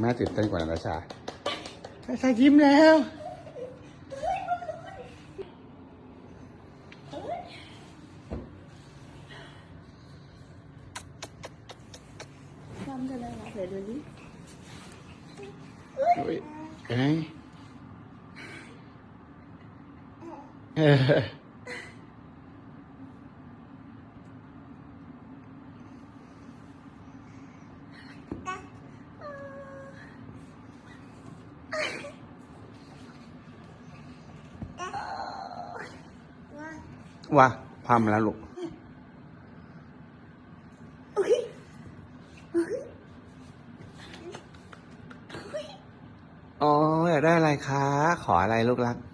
แม่ตื่นเต้นกว่านาราชานาราชายิ้มแล้วเฮ้ยเอ้ยเออ ว่าพามาแล้วลูกอ๋ออยากได้อะไรคะ ขออะไรลูกรักน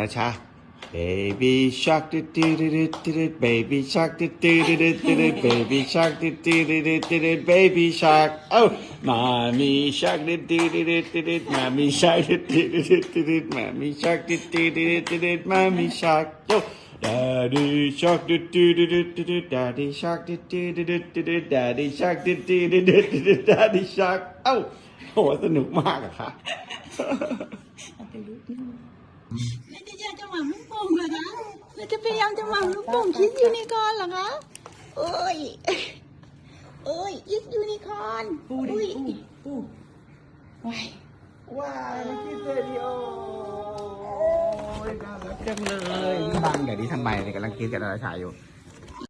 าชา Baby shark do do do do do do baby shark do do do do do do baby shark do do do do do do baby shark oh mommy shark do do do do do do mommy shark do do do do do do mommy shark do do do do do do mommy shark yo daddy shark do do do do do do daddy shark do do do do do do daddy shark do do do do do do daddy shark เอ้าโหสนุกมากอะค่ะแล้วจะอยากจะหม่ำลูกโป่งเหรอคะแล้วจะพยายามจะหม่ำลูกโป่งคิดยูนิคอร์นเหรอคะโอ้ยโอ้ยคิดยูนิคอร์นปูดิปูปูว้ายว้าวคิดเรดิโอน่ารักจังเลยบังเดี๋ยวนี้ทำไมเนี่ยกำลังกินกับนาราชาอยู่